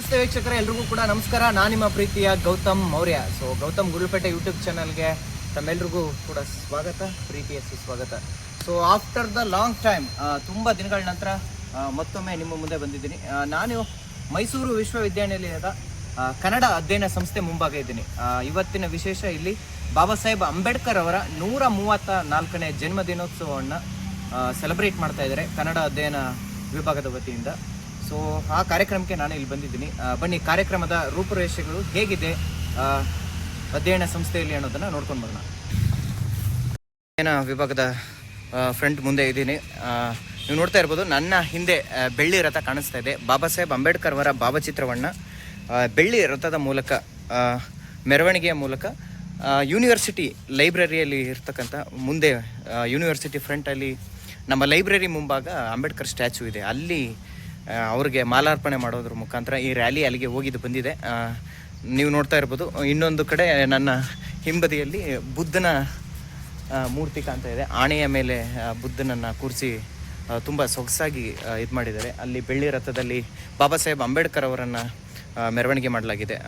ನಮಸ್ತೆ ವೀಕ್ಷಕರ, ಎಲ್ರಿಗೂ ಕೂಡ ನಮಸ್ಕಾರ. ನಾನು ನಿಮ್ಮ ಪ್ರೀತಿಯ ಗೌತಮ್ ಮೌರ್ಯ. ಸೊ ಗೌತಮ್ ಗುರುಪೇಟೆ ಯೂಟ್ಯೂಬ್ ಚಾನಲ್ಗೆ ತಮ್ಮೆಲ್ರಿಗೂ ಕೂಡ ಸ್ವಾಗತ ಪ್ರೀತಿಯ ಸುಸ್ವಾಗತ so after the long time ತುಂಬ ದಿನಗಳ ನಂತರ ಮತ್ತೊಮ್ಮೆ ನಿಮ್ಮ ಮುಂದೆ ಬಂದಿದ್ದೀನಿ. ನಾನು ಮೈಸೂರು ವಿಶ್ವವಿದ್ಯಾನಿಲಯದ ಕನ್ನಡ ಅಧ್ಯಯನ ಸಂಸ್ಥೆ ಮುಂಭಾಗ ಇದ್ದೀನಿ. ಇವತ್ತಿನ ವಿಶೇಷ ಇಲ್ಲಿ ಬಾಬಾ ಸಾಹೇಬ್ ಅಂಬೇಡ್ಕರ್ ಅವರ ನೂರ ಮೂವತ್ತ ನಾಲ್ಕನೇ ಜನ್ಮದಿನೋತ್ಸವವನ್ನು ಸೆಲೆಬ್ರೇಟ್ ಮಾಡ್ತಾ ಇದ್ದಾರೆ ಕನ್ನಡ ಅಧ್ಯಯನ ವಿಭಾಗದ ವತಿಯಿಂದ. ಸೊ ಆ ಕಾರ್ಯಕ್ರಮಕ್ಕೆ ನಾನು ಇಲ್ಲಿ ಬಂದಿದ್ದೀನಿ. ಬನ್ನಿ, ಕಾರ್ಯಕ್ರಮದ ರೂಪುರೇಷೆಗಳು ಹೇಗಿದೆ? ಅಧ್ಯಯನ ಸಂಸ್ಥೆಯಲ್ಲಿ ಅನ್ನೋದನ್ನು ನೋಡ್ಕೊಂಡು ಬರೋಣ. ಅಧ್ಯಯನ ವಿಭಾಗದ ಫ್ರಂಟ್ ಮುಂದೆ ಇದ್ದೀನಿ. ನೀವು ನೋಡ್ತಾ ಇರ್ಬೋದು, ನನ್ನ ಹಿಂದೆ ಬೆಳ್ಳಿ ರಥ ಕಾಣಿಸ್ತಾ ಇದೆ. ಬಾಬಾ ಸಾಹೇಬ್ ಅಂಬೇಡ್ಕರ್ ಅವರ ಭಾವಚಿತ್ರವನ್ನು ಬೆಳ್ಳಿ ರಥದ ಮೂಲಕ ಮೆರವಣಿಗೆಯ ಮೂಲಕ ಯೂನಿವರ್ಸಿಟಿ ಲೈಬ್ರರಿಯಲ್ಲಿ ಇರ್ತಕ್ಕಂಥ ಮುಂದೆ ಯೂನಿವರ್ಸಿಟಿ ಫ್ರಂಟಲ್ಲಿ ನಮ್ಮ ಲೈಬ್ರರಿ ಮುಂಭಾಗ ಅಂಬೇಡ್ಕರ್ ಸ್ಟ್ಯಾಚು ಇದೆ. ಅಲ್ಲಿ ಅವ್ರಿಗೆ ಮಾಲಾರ್ಪಣೆ ಮಾಡೋದ್ರ ಮುಖಾಂತರ ಈ ರ್ಯಾಲಿ ಅಲ್ಲಿಗೆ ಹೋಗಿದ್ದು ಬಂದಿದೆ. ನೀವು ನೋಡ್ತಾ ಇರ್ಬೋದು. ಇನ್ನೊಂದು ಕಡೆ ನನ್ನ ಹಿಂಬದಿಯಲ್ಲಿ ಬುದ್ಧನ ಮೂರ್ತಿ ಕಾಣ್ತಾ ಇದೆ. ಆಣೆಯ ಮೇಲೆ ಬುದ್ಧನನ್ನು ಕೂರಿಸಿ ತುಂಬ ಸೊಗಸಾಗಿ ಇದು ಮಾಡಿದ್ದಾರೆ. ಅಲ್ಲಿ ಬೆಳ್ಳಿ ರಥದಲ್ಲಿ ಬಾಬಾ ಸಾಹೇಬ್ ಅಂಬೇಡ್ಕರ್ ಅವರನ್ನು ಮೆರವಣಿಗೆ ಮಾಡಲಾಗಿದೆ.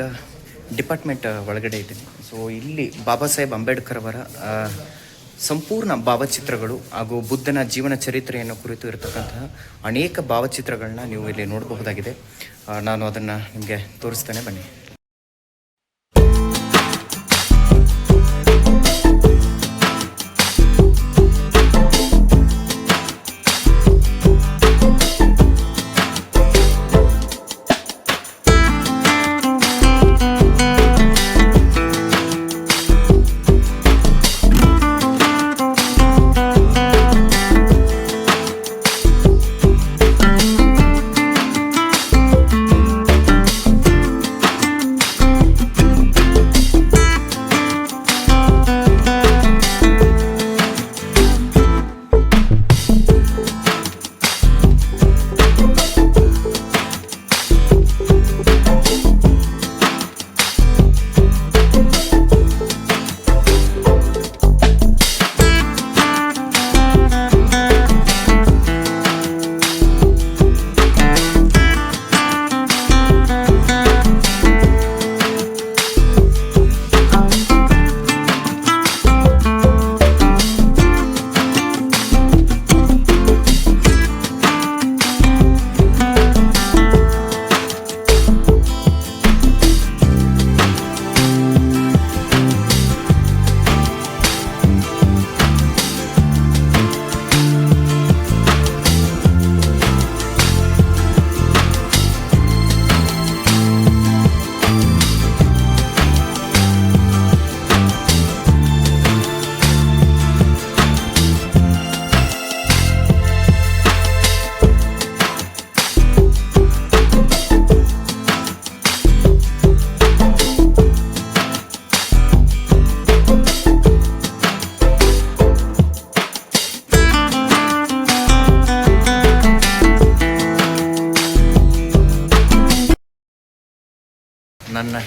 ಆ, ಈ ಕ- ನಾನೀಗ ಡಿಪಾರ್ಟ್ಮೆಂಟ್ ಒಳಗಡೆ ಇದ್ದೀನಿ. ಸೊ ಇಲ್ಲಿ ಬಾಬಾ ಸಾಹೇಬ್ ಅಂಬೇಡ್ಕರ್ ಅವರ ಸಂಪೂರ್ಣ ಭಾವಚಿತ್ರಗಳು ಹಾಗೂ ಬುದ್ಧನ ಜೀವನ ಚರಿತ್ರೆಯನ್ನು ಕುರಿತು ಇರತಕ್ಕಂತಹ ಅನೇಕ ಭಾವಚಿತ್ರಗಳನ್ನ ನೀವು ಇಲ್ಲಿ ನೋಡಬಹುದಾಗಿದೆ. ನಾನು ಅದನ್ನು ನಿಮಗೆ ತೋರಿಸ್ತೇನೆ. ಬನ್ನಿ.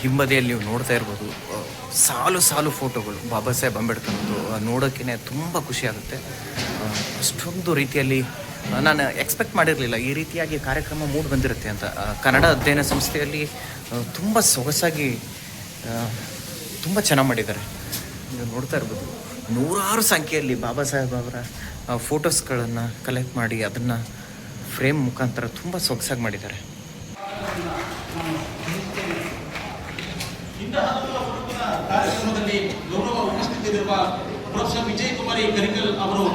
ಹಿಂಬದಿಯಲ್ಲಿ ನೀವು ನೋಡ್ತಾ ಇರ್ಬೋದು ಸಾಲು ಸಾಲು ಫೋಟೋಗಳು. ಬಾಬಾ ಸಾಹೇಬ್ ಅಂಬೇಡ್ಕರ್ದು ನೋಡೋಕ್ಕೇ ತುಂಬ ಖುಷಿ ಆಗುತ್ತೆ. ಆ, ಅಷ್ಟೊಂದು ರೀತಿಯಲ್ಲಿ ನಾನು ಎಕ್ಸ್ಪೆಕ್ಟ್ ಮಾಡಿರಲಿಲ್ಲ. ಈ ರೀತಿಯಾಗಿ ಕಾರ್ಯಕ್ರಮ ಮೂಡ್ ಬಂದಿರುತ್ತೆ ಅಂತ. ಕನ್ನಡ ಅಧ್ಯಯನ ಸಂಸ್ಥೆಯಲ್ಲಿ ತುಂಬ ಸೊಗಸಾಗಿ ತುಂಬ ಚೆನ್ನಾಗಿ ಮಾಡಿದ್ದಾರೆ. ನೀವು ನೋಡ್ತಾ ಇರ್ಬೋದು. ನೂರಾರು ಸಂಖ್ಯೆಯಲ್ಲಿ ಬಾಬಾ ಸಾಹೇಬ್ ಅವರ ಫೋಟೋಸ್ಗಳನ್ನು ಕಲೆಕ್ಟ್ ಮಾಡಿ ಅದನ್ನು ಫ್ರೇಮ್ ಮುಖಾಂತರ ತುಂಬ ಸೊಗಸಾಗಿ ಮಾಡಿದ್ದಾರೆ. ಕಾರ್ಯಕ್ರಮದಲ್ಲಿ ಗೌರವ ಉಪಸ್ಥಿತರಿರುವ ಪ್ರೊಫೆಸರ್ ವಿಜಯ್ ಕುಮಾರಿ ಕರಿಕಲ್ ಅವರು,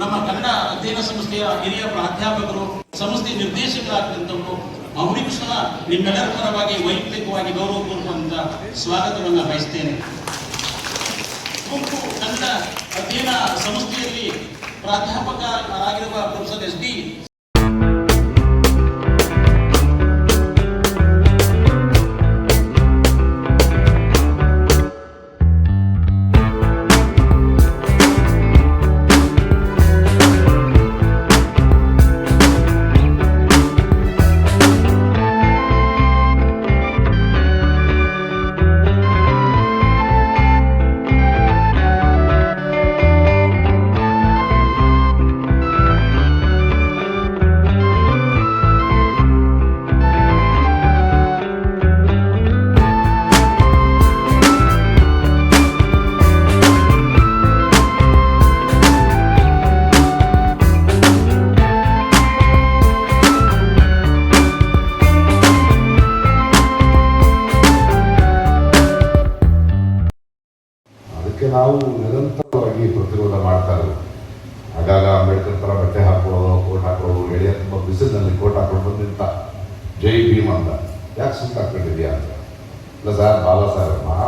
ನಮ್ಮ ಕನ್ನಡ ಅಧ್ಯಯನ ಸಂಸ್ಥೆಯ ಹಿರಿಯ ಪ್ರಾಧ್ಯಾಪಕರು, ಸಂಸ್ಥೆ ನಿರ್ದೇಶಕರಾಗಿದ್ದಂಥವರು ಅವರಿಗೂ ಸಹ ನಿಮ್ಮೆಲ್ಲರ ಪರವಾಗಿ ವೈಯಕ್ತಿಕವಾಗಿ ಕೊಡುವಂತ ಸ್ವಾಗತವನ್ನು ಬಯಸ್ತೇನೆ. ಗುಂಪು ಕನ್ನಡ ಅಧ್ಯಯನ ಸಂಸ್ಥೆಯಲ್ಲಿ ಪ್ರಾಧ್ಯಾಪಕರಾಗಿರುವ ಪ್ರೊಫೆಸರ್ ಎಸ್ ಡಿ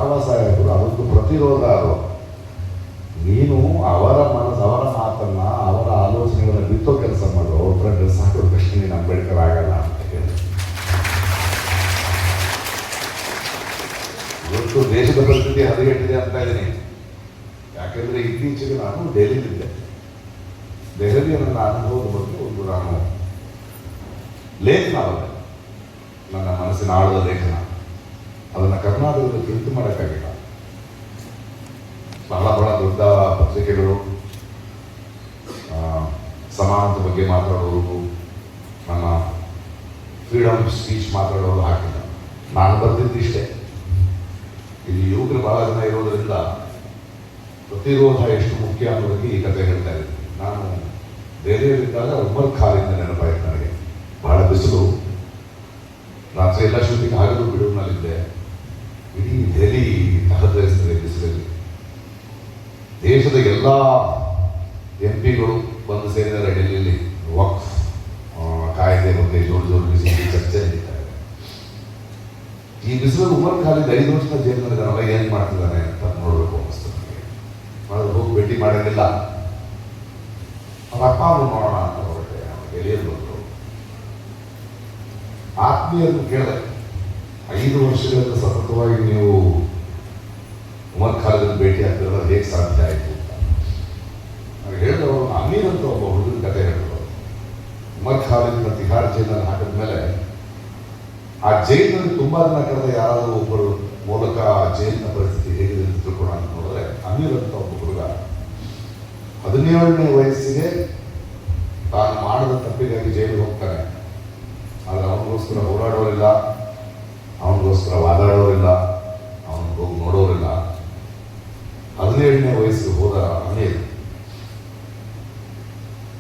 ಬಾಬಾ ಸಾಹೇಬರು ಅದೊಂದು ಪ್ರತಿರೋಧ ಅದು ನೀನು ಅವರ ಮನಸ್ಸು, ಅವರ ಮಾತನ್ನು, ಅವರ ಆಲೋಚನೆಗಳನ್ನು ಬಿತ್ತೋ ಕೆಲಸ ಮಾಡು. ಅವ್ರ ಕೆಲಸ ಹಾಕಿದ ತಕ್ಷಣ ನೀನು ಅಂಬೇಡ್ಕರ್ ಆಗಲ್ಲ ಅಂತ ಹೇಳಿ. ಇವತ್ತು ದೇಶದ ಪರಿಸ್ಥಿತಿ ಹದಗೆಟ್ಟಿದೆ ಅಂತ ಇದ್ದೀನಿ. ಯಾಕೆಂದ್ರೆ ಇತ್ತೀಚೆಗೆ ನಾನು ದೆಹಲಿಯಲ್ಲಿದ್ದೆ. ದೆಹಲಿಯ ನನ್ನ ಅನುಭವದ ಬಗ್ಗೆ ಒಂದು ನಾನು ಲೇಖನ ನನ್ನ ಮನಸ್ಸಿನ ಆಳದ ಲೇಖನ ಅದನ್ನು ಕರ್ನಾಟಕದಲ್ಲಿ ಪ್ರಿಂಟ್ ಮಾಡೋಕ್ಕಾಗಿಲ್ಲ ಬಹಳ ಬಹಳ ದೊಡ್ಡ ಪತ್ರಿಕೆಗಳು ಆ, ಸಮಾನತೆ ಬಗ್ಗೆ ಮಾತಾಡೋರು ನಮ್ಮ ಫ್ರೀಡಮ್ ಸ್ಪೀಚ್ ಮಾತಾಡೋರು ಹಾಕಿಲ್ಲ ನಾನು ಬರ್ತಿದ್ದು ಇಷ್ಟೇ. ಇಲ್ಲಿ ಯುವಕರು ಬಹಳ ಜನ ಇರೋದ್ರಿಂದ ಪ್ರತಿರೋಧ ಎಷ್ಟು ಮುಖ್ಯ ಅನ್ನೋದಕ್ಕೆ ಈ ಕಥೆ ಹೇಳ್ತಾ ಇದ್ದೀನಿ. ನಾನು ದೆಹಲಿಯಲ್ಲಿದ್ದಾಗ ಉಮರ್ ಖಾಲಿಂದ ನೆನಪಾಯಿತು ನನಗೆ. ಬಹಳ ಬಿಸಿಲು. ರಾತ್ರಿ ಎಲ್ಲ ಶೂಟಿಂಗ್ ಆಗಲು ಬಿಡುವಿನಲ್ಲಿದ್ದೆ. ಇಡೀ ದೆಹಲಿ ತಹತರಿಸ್ತದೆ ಬಿಸಿಲಲ್ಲಿ. ದೇಶದ ಎಲ್ಲ ಎಂ ಪಿಗಳು ಬಗ್ಗೆ ಜೋರು ಜೋರು ಬಿಸಿ ಚರ್ಚೆ ನಡೀತಾ ಈ ಬಿಸಿಲು ಉಮರ್ ಖಾಲಿದ್ ಐದು ವರ್ಷದ ಜೈಲಿನಲ್ಲಿದ್ದಾನಲ್ಲ ಏನ್ ಮಾಡ್ತಿದ್ದಾನೆ ಅಂತ ನೋಡ್ಬೇಕು ಅನಿಸ್ತದೆ ಆದ್ರೆ ಹೋಗಿ ಭೇಟಿ ಮಾಡೋದಿಲ್ಲ ಅವ್ರ ಅಪ್ಪ ಅಮ್ಮ ನೋಡೋಣ ಅಂತ ಹೊರಟೆ ಅವ್ರ ಗೆಳೆಯರು ಬಂದರು ಆತ್ಮೀಯರನ್ನು ಕೇಳಿದೆ. ಐದು ವರ್ಷಗಳಿಂದ ಸತತವಾಗಿ ನೀವು ಉಮರ್ ಖಾಲಿದ್ ಭೇಟಿ ಆಗ್ತಿರೋದು ಹೇಗೆ ಸಾಧ್ಯ ಆಯಿತು ಅಂತ. ಅವ್ರು ಹೇಳಿದವರು ಅಮೀರ್ ಅಂತ ಒಬ್ಬ ಹುಡುಗನ ಕತೆ ಹೇಳಿದ್ರು ಉಮರ್ ಖಾಲಿದ್ನ ತಿಹಾರ್ ಹಾಕಿದ ಮೇಲೆ ಆ ಜೈಲಿನಲ್ಲಿ ತುಂಬಾ ಜನ ಕರೆದ ಯಾರಾದರೂ ಒಬ್ಬರು ಮೂಲಕ ಆ ಜೈಲಿನ ಪರಿಸ್ಥಿತಿ ಹೇಗಿದೆ ಅಂತ ತಿಳ್ಕೊಳ್ಳೋಣ ಅಂತ ನೋಡಿದ್ರೆ ಅಮೀರ್ ಅಂತ ಒಬ್ಬ ಹುಡುಗ ಹದಿನೇಳನೇ ವಯಸ್ಸಿಗೆ ತಾನು ಮಾಡಿದ ತಪ್ಪಿಗಾಗಿ ಜೈಲಿಗೆ ಹೋಗ್ತಾನೆ. ಆದರೆ ಅವನಿಗೋಸ್ಕರ ಹೋರಾಡೋರಿಲ್ಲ ಅವನಿಗೋಸ್ಕರ ವಾದಾಡೋರಿಲ್ಲ, ಅವನಿಗೆ ಹೋಗಿ ನೋಡೋರಿಲ್ಲ. ಹದಿನೇಳನೇ ವಯಸ್ಸಿಗೆ ಹೋದ ಅಮೀರ್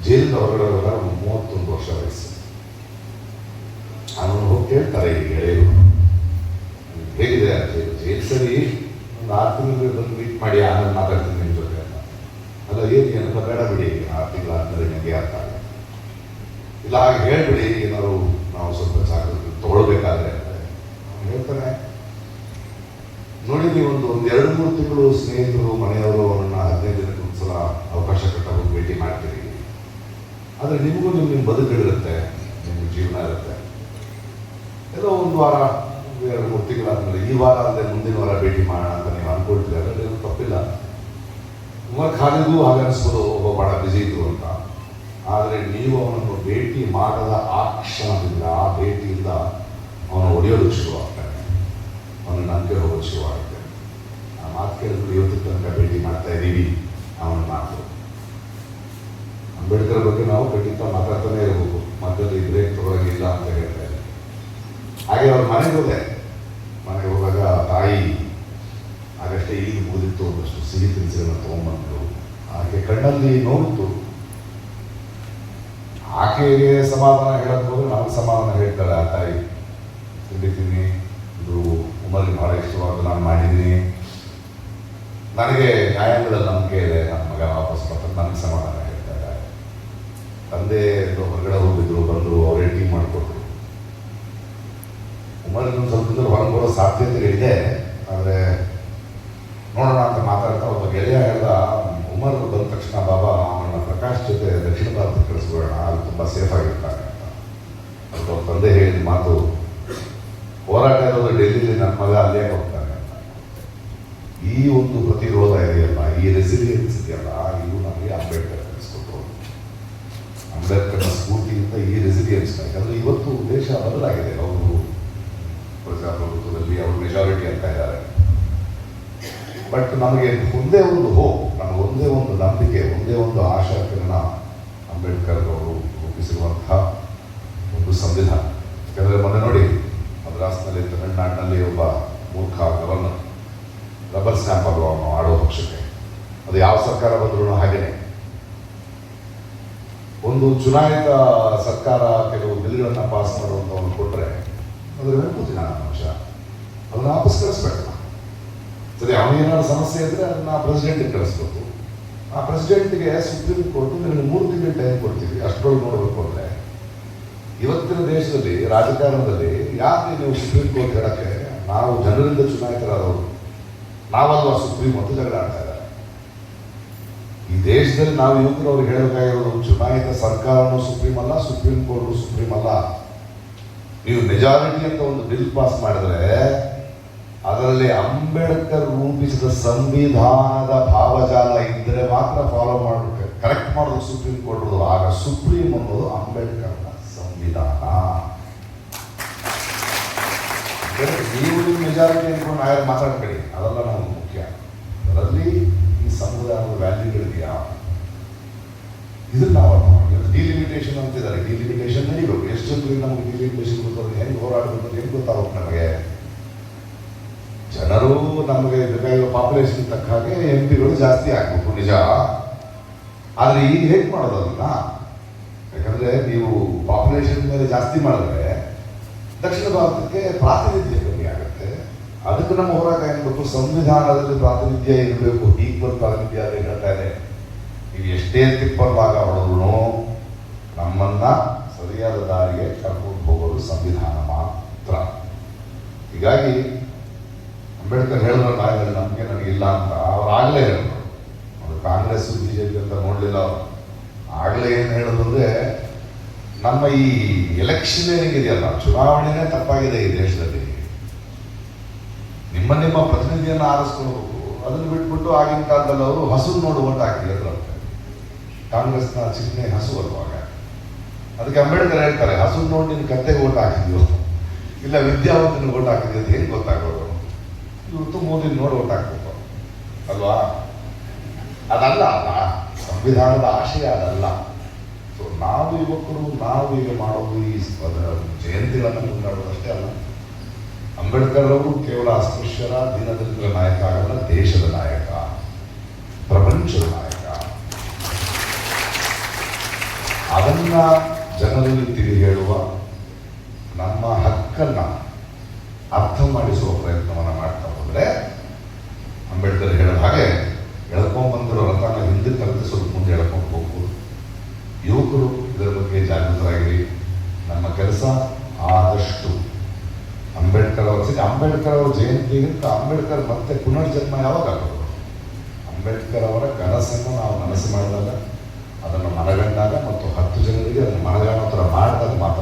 ಜೈಲಿಂದ ಹೊರಗಡೆ ಹೋದಾಗ ಅವ್ನಿಗೆ ಮೂವತ್ತೊಂದು ವರ್ಷ ವಯಸ್ಸು ಅವನು ಹೋಗಿ ಕೇಳ್ತಾರೆ ಈ ಗೆಳೆಯರು ಹೇಗಿದೆ ಆ ಜೈಲು ಜೈಲು ಸರಿ ಒಂದು ಆರು ತಿಂಗಳು ಬಂದು ಮೀಟ್ ಮಾಡಿ ಆಮೇಲೆ ಮಾತಾಡ್ತೀನಿ ನಿಮ್ಮ ಜೊತೆ ಅಂತ. ಅಲ್ಲ, ಏನು ಏನೆಲ್ಲ ಬೇಡ ಬಿಡಿ ಆರು ತಿಂಗಳು ಆದ್ಮೇಲೆ ನನಗೆ ಅರ್ಥ ಆಗಲ್ಲ ಇಲ್ಲ, ಹಾಗೆ ಹೇಳ್ಬಿಡಿ, ಏನಾದ್ರು ನಾವು ಸ್ವಲ್ಪ ಸಾಕು, ತಗೊಳ್ಬೇಕಾದ್ರೆ ಹೇಳ್ತಾನೆ. ನೋಡಿ, ನೀವು ಒಂದು ಎರಡು, ಮೂರು ತಿಂಗಳು ಸ್ನೇಹಿತರು, ಮನೆಯವರು ಅವರನ್ನ ಹದಿನೈದು ದಿನಕ್ಕೆ ಒಂದ್ಸಲ ಅವಕಾಶ ಕೊಟ್ಟ ಹೋಗಿ ಭೇಟಿ ಮಾಡ್ತೀರಿ. ಆದರೆ ನಿಮಗೂ ನಿಮ್ಮ ನಿಮ್ಮ ಬದುಕುಗಳಿರುತ್ತೆ ನಿಮ್ಮ ಜೀವನ ಇರುತ್ತೆ. ಎಲ್ಲೋ ಒಂದು ವಾರ, ಎರಡು, ಮೂರು ತಿಂಗಳಾದ್ಮೇಲೆ ಈ ವಾರ ಅಂದರೆ ಮುಂದಿನ ವಾರ ಭೇಟಿ ಮಾಡೋಣ ಅಂತ ನೀವು ತಪ್ಪಿಲ್ಲ ಉಮರ್ ಹಾಗೆ ಅನಿಸ್ಬೋದು ಒಬ್ಬ ಬಹಳ ಬಿಸಿ ಇದ್ರು ಅಂತ. ಆದರೆ ನೀವು ಅವನನ್ನು ಭೇಟಿ ಮಾಡದ ಆ ಕ್ಷಣದಿಂದ, ಆ ಭೇಟಿಯಿಂದ ಅವನು ಒಡೆಯೋದಕ್ಕೆ ಶುರು ಆಗ್ತಾನೆ ಅವನು ನಂಬಿಕೆ ಹೋಗೋದು ಶುರುವಾಗುತ್ತೆ. ಆ ಮಾತು ಕೇಳಿದ್ರು ಇವತ್ತು ತನಕ ಭೇಟಿ ಮಾಡ್ತಾ ಇದ್ದೀವಿ, ಅವನ ಮಾತು. ಅಂಬೇಡ್ಕರ್ ಬಗ್ಗೆ ನಾವು ಖಂಡಿತ ಮಾತಾಡ್ತಾನೆ ಇರಬೇಕು. ಮಧ್ಯದಲ್ಲಿ ಇದ್ರೆ ತೊಡಗಿಲ್ಲ ಅಂತ ಹೇಳ್ತಾ ಇದ್ದಾರೆ. ಹಾಗೆ ಅವ್ರ ಮನೆಗೆ ಹೋದೆ. ಮನೆಗೆ ಹೋದಾಗ ತಾಯಿ ಆಗಷ್ಟೇ ಈಗ ಮುಗಿದಿತ್ತು ಒಂದಷ್ಟು ಸಿಹಿ ತಿನಿಸುಗಳನ್ನ ತೊಗೊಂಬಂದು ಆಕೆ ಕಣ್ಣಲ್ಲಿ ನೋಡಿತು ಆಕೆಗೆ ಸಮಾಧಾನ ಹೇಳಕ್ ಹೋದ್ರೆ ನಾನು ಸಮಾಧಾನ ಹೇಳ್ತಾಳೆ ಆ ತಾಯಿ. ತಿಂಡಿತೀನಿ ಇದು ಉಮ್ಮಲ್ಲಿ ಬಹಳ ಇಷ್ಟವಾದ ನಾನು ಮಾಡಿದ್ದೀನಿ. ನನಗೆ ನ್ಯಾಯಾಂಗದ ನಂಬಿಕೆ ಇದೆ, ನನ್ನ ಮಗ ವಾಪಸ್ ಬರ್ತಾರೆ ನನಗೆ ಸಮಾಧಾನ ಹೇಳ್ತಾರೆ ತಂದೆ ಹೊರಗಡೆ ಹೋಗಿದ್ರು, ಬಂದರು, ಅವರೇ ಟೀ ಮಾಡಿಕೊಟ್ರು. ಉಮ್ಮಲ್ಲಿ ಒಂದು ಸ್ವಲ್ಪ ಹೊರಗೆ ಬರೋ ಸಾಧ್ಯತೆಗಳಿದೆ ಆದರೆ ನೋಡೋಣ ಅಂತ ಮಾತಾಡ್ತಾ ಒಬ್ಬ ಗೆಳೆಯ ಹೇಳ್ದ ಉಮರ್ ಬಂದ ತಕ್ಷಣ ಬಾಬಾ ಅವನ ಪ್ರಕಾಶ್ ಜೊತೆ ದಕ್ಷಿಣ ಭಾರತ ಕಳಿಸ್ಬಿಡೋಣ. ಅಲ್ಲಿ ತುಂಬ ಸೇಫ್ ಆಗಿರ್ತಾನೆ ಅಂತ. ಅವ್ರ ತಂದೆ ಹೇಳಿದ ಮಾತು, ಹೋರಾಟ ಇರೋದು ಡೆಲ್ಲಿಲಿ ನನ್ನ ಮಗ ಅಲ್ಲೇ ಹೋಗ್ತಾನೆ ಅಂತ. ಈ ಒಂದು ಪ್ರತಿರೋಧ ಇದೆಯಲ್ಲ, ಈ ರೆಸಿಲಿಯನ್ಸ್ ಇದೆಯಲ್ಲ, ಇದು ನಮಗೆ ಅಂಬೇಡ್ಕರ್ ಕಲಿಸ್ಕೊಟ್ರು. ಅಂಬೇಡ್ಕರ್ನ ಸ್ಫೂರ್ತಿಯಿಂದ ಈ ರೆಸಿಲಿಯನ್ಸ್ ಯಾಕಂದ್ರೆ ಇವತ್ತು ದೇಶ ಬದಲಾಗಿದೆ. ಅವರು ಪ್ರಜಾಪ್ರಭುತ್ವದಲ್ಲಿ ಅವರು ಮೆಜಾರಿಟಿ ಅಂತ ಇದ್ದಾರೆ ಬಟ್ ನಮಗೆ ಒಂದೇ ಒಂದು ಹೋಪ್ ನಮಗೆ ಒಂದೇ ಒಂದು ನಂಬಿಕೆ, ಒಂದೇ ಒಂದು ಆಶಾ ಕಿರಣ ಅಂಬೇಡ್ಕರ್ ಅವರು ರೂಪಿಸಿರುವಂತಹ ಒಂದು ಸಂವಿಧಾನ. ಯಾಕಂದರೆ ಮೊನ್ನೆ ನೋಡಿ, ಮದ್ರಾಸ್ನಲ್ಲಿ, ತಮಿಳುನಾಡಿನಲ್ಲಿ ಒಬ್ಬ ಮೂರ್ಖ ಗವರ್ನರ್, ರಬ್ಬರ್ ಸ್ಟ್ಯಾಂಪ್ ಅವನು ಆಡೋ ಪಕ್ಷಕ್ಕೆ. ಅದು ಯಾವ ಸರ್ಕಾರ ಬಂದರೂ ಹಾಗೇನೆ. ಒಂದು ಚುನಾಯಿತ ಸರ್ಕಾರ ಕೆಲವು ಬಿಲ್ಗಳನ್ನು ಪಾಸ್ ಮಾಡುವಂಥವನ್ನು ಕೊಟ್ಟರೆ ಅದರ ದಿನ ಅಂಶ ಅದನ್ನು ವಾಪಸ್ ಕಳಿಸ್ಬೇಕಲ್ಲ. ಸರಿ ಅವನೇನಾದ್ರು ಸಮಸ್ಯೆ ಇದ್ರೆ ಅದನ್ನ ಪ್ರೆಸಿಡೆಂಟ್ಗೆ ಕಳಿಸ್ಬೇಕು. ಆ ಪ್ರೆಸಿಡೆಂಟ್ಗೆ ಸುಪ್ರೀಂ ಕೋರ್ಟ್ ನಿಮಗೆ ಮೂರು ತಿಂಗಳು ಟೈಮ್ ಕೊಡ್ತೀವಿ. ಅಷ್ಟರೊಳಗೆ ನೋಡಬೇಕು ಅಂದರೆ. ಇವತ್ತಿನ ದೇಶದಲ್ಲಿ, ರಾಜಕಾರಣದಲ್ಲಿ ಯಾಕೆ ನೀವು ಸುಪ್ರೀಂ ಕೋರ್ಟ್ ಹೇಳಕ್ಕೆ? ನಾವು ಜನರಿಂದ ಚುನಾಯಿತರಾದವರು. ನಾವಲ್ವಾ ಸುಪ್ರೀಂ ಅಂತ ಜಗಳ ಆಡ್ತಾ ಈ ದೇಶದಲ್ಲಿ ನಾವು ಯುವಕರು ಅವ್ರಿಗೆ ಹೇಳಬೇಕಾಗಿರೋದು, ಚುನಾಯಿತ ಸರ್ಕಾರನು ಸುಪ್ರೀಂ ಅಲ್ಲ, ಸುಪ್ರೀಂ ಕೋರ್ಟು ಸುಪ್ರೀಂ ಅಲ್ಲ. ನೀವು ಮೆಜಾರಿಟಿ ಅಂತ ಒಂದು ಬಿಲ್ ಪಾಸ್ ಮಾಡಿದ್ರೆ ಅದರಲ್ಲಿ ಅಂಬೇಡ್ಕರ್ ರೂಪಿಸಿದ ಸಂವಿಧಾನದ ಭಾವಜಾಲ ಇದ್ದರೆ ಮಾತ್ರ ಫಾಲೋ ಮಾಡಬೇಕು ಕರೆಕ್ಟ್ ಮಾಡೋದು ಸುಪ್ರೀಂ ಕೋರ್ಟ್ ಆಗ ಸುಪ್ರೀಂ ಅನ್ನೋದು ಅಂಬೇಡ್ಕರ್ನ ಸಂವಿಧಾನ. ನೀವು ನೀವು ಮೆಜಾರಿಟಿ ಅನ್ಕೊಂಡು ನಾಯರ್ ಮಾತಾಡ್ಬೇಡಿ, ಅದೆಲ್ಲ ನಮಗೆ ಮುಖ್ಯ. ಅದರಲ್ಲಿ ಈ ಸಂವಿಧಾನದ ವ್ಯಾಲ್ಯೂಗಳಿದೆಯಾ ಇದನ್ನ ನಾವು ಡಿಲಿಮಿಟೇಷನ್ ಅಂತಿದ್ದಾರೆ. ಡಿಲಿಮಿಟೇಷನ್ ನಡೀಬೇಕು. ಎಷ್ಟು ನಮಗೆ ಡಿಲಿಮಿಟೇಷನ್ ಗೊತ್ತಾದ್ರೆ ಹೆಂಗೆ ಹೋರಾಡಬೇಕು ಅಂತ ಹೆಂಗೆ ಗೊತ್ತಾಗುತ್ತೆ ನಮಗೆ? ಜನರು ನಮಗೆ ಬೇಕಾಗಿರೋ ಪಾಪ್ಯುಲೇಷನ್ ತಕ್ಕ ಹಾಗೆ ಎಂ ಪಿಗಳು ಜಾಸ್ತಿ ಆಗ್ಬೇಕು, ನಿಜ. ಆದರೆ ಈಗ ಹೇಗೆ ಮಾಡೋದು ಅದನ್ನ? ಯಾಕಂದರೆ ನೀವು ಪಾಪ್ಯುಲೇಷನ್ ಮೇಲೆ ಜಾಸ್ತಿ ಮಾಡಿದ್ರೆ ದಕ್ಷಿಣ ಭಾರತಕ್ಕೆ ಪ್ರಾತಿನಿಧ್ಯ ಕಮ್ಮಿ ಆಗುತ್ತೆ. ಅದಕ್ಕೆ ನಮ್ಮ ಹೋರಾಟ ಏನ್ಬೇಕು ಸಂವಿಧಾನದಲ್ಲಿ ಪ್ರಾತಿನಿಧ್ಯ ಇರಬೇಕು ಈಕ್ವಲ್ ಪ್ರಾತಿನಿಧ್ಯ ಅಂತ ಹೇಳ್ತಾ ಇದೆ ನೀವು ಎಷ್ಟೇ ತಿಪ್ಪಲ್ ಭಾಗ ಹೊಡೆದ್ರು ನಮ್ಮನ್ನ ಸರಿಯಾದ ದಾರಿಗೆ ಕರ್ಕೊಂಡು ಹೋಗೋದು ಸಂವಿಧಾನ ಮಾತ್ರ. ಹೀಗಾಗಿ ಅಂಬೇಡ್ಕರ್ ಹೇಳಿದ್ರು ನಮಗೆ ನನಗೆ ನನಗಿಲ್ಲ ಅಂತ. ಅವ್ರು ಆಗಲೇ ಹೇಳಿದ್ರು. ಅವ್ರು ಕಾಂಗ್ರೆಸ್, ಬಿಜೆಪಿ ಅಂತ ನೋಡಲಿಲ್ಲ ಅವರು. ಆಗಲೇ ಏನು ಹೇಳೋದಂದ್ರೆ ಅಂದ್ರೆ, ನಮ್ಮ ಈ ಎಲೆಕ್ಷನ್ ಏನಿದೆಯಲ್ಲ, ಚುನಾವಣೆನೇ ತಪ್ಪಾಗಿದೆ ಈ ದೇಶದಲ್ಲಿ. ನಿಮ್ಮ ನಿಮ್ಮ ಪ್ರತಿನಿಧಿಯನ್ನು ಆರಿಸ್ಕೊಳ್ಬೇಕು. ಅದನ್ನು ಬಿಟ್ಬಿಟ್ಟು ಆಗಿನ ಕಾಲದಲ್ಲಿ ಅವರು ಹಸು ನೋಡುವಂತ ಹಾಕಿದ್ರು ಕಾಂಗ್ರೆಸ್ನ ಚಿಹ್ನೆ ಹಸು ಅಲ್ವಾಗ ಅದಕ್ಕೆ ಅಂಬೇಡ್ಕರ್ ಹೇಳ್ತಾರೆ ಹಸು ನೋಡಿ ನಿನ್ನ ಕತ್ತೆಗೆ ಓಟ್ ಹಾಕಿದ್ಯೋ? ಇಲ್ಲ ವಿದ್ಯಾವಂತನಿಗೆ ಓಟ್ ಹಾಕಿದ್ವಿ ಅಂತ ಹೆಂಗೆ ಗೊತ್ತಾಗೋದು? ಇವತ್ತು ಮೋದಿ ನೋಡಿ ಗೊತ್ತಾಗ್ಬೇಕು ಅಲ್ವಾ? ಅದಲ್ಲ ಅಲ್ಲ, ಸಂವಿಧಾನದ ಆಶಯ ಅದಲ್ಲ. ಸೊ ನಾವು ಯುವಕರು, ನಾವು ಈಗ ಮಾಡೋದು ಈ ಅದರ ಜಯಂತಿಗಳನ್ನು ಮುಂದಾಡೋದಷ್ಟೇ ಅಲ್ಲ. ಅಂಬೇಡ್ಕರ್ ಅವರು ಕೇವಲ ಅಸ್ಪೃಶ್ಯರ, ದೀನದಲಿತರ ನಾಯಕ ಆಗಲ್ಲ, ದೇಶದ ನಾಯಕ, ಪ್ರಪಂಚದ ನಾಯಕ. ಅದನ್ನ ಜನರಲ್ಲಿ ತಿಳಿ ಹೇಳುವ, ನಮ್ಮ ಹಕ್ಕನ್ನ ಅರ್ಥ ಮಾಡಿಸುವ ಪ್ರಯತ್ನವನ್ನು ಮಾಡ್ತಾ ಹೋದ್ರೆ ಅಂಬೇಡ್ಕರ್ ಹೇಳಿದ ಹಾಗೆ ಎಳ್ಕೊಂಬಂದಿರೋ ರಥನ ಹಿಂದೆ ಕರೆದು ಸ್ವಲ್ಪ ಮುಂದೆ ಎಳ್ಕೊಂಡು ಹೋಗ್ಬೋದು. ಯುವಕರು ಇದರ ಬಗ್ಗೆ ಜಾಗೃತರಾಗಿರಿ. ನಮ್ಮ ಕೆಲಸ ಆದಷ್ಟು ಅಂಬೇಡ್ಕರ್ ಅವರ ಅಂಬೇಡ್ಕರ್ ಅವರ ಜಯಂತಿಗಿಂತ ಅಂಬೇಡ್ಕರ್ ಮತ್ತೆ ಪುನರ್ಜನ್ಮ ಯಾವಾಗ ಆಗೋದು? ಅಂಬೇಡ್ಕರ್ ಅವರ ಕನಸನ್ನು ನಾವು ಮನಸ್ಸು ಮಾಡಿದಾಗ, ಅದನ್ನು ಮನಗಂಡಾಗ ಮತ್ತು ಹತ್ತು ಜನರಿಗೆ ಅದನ್ನು ಮನಗಾಣೋ ಥರ ಮಾಡಿದಾಗ ಮಾತ್ರ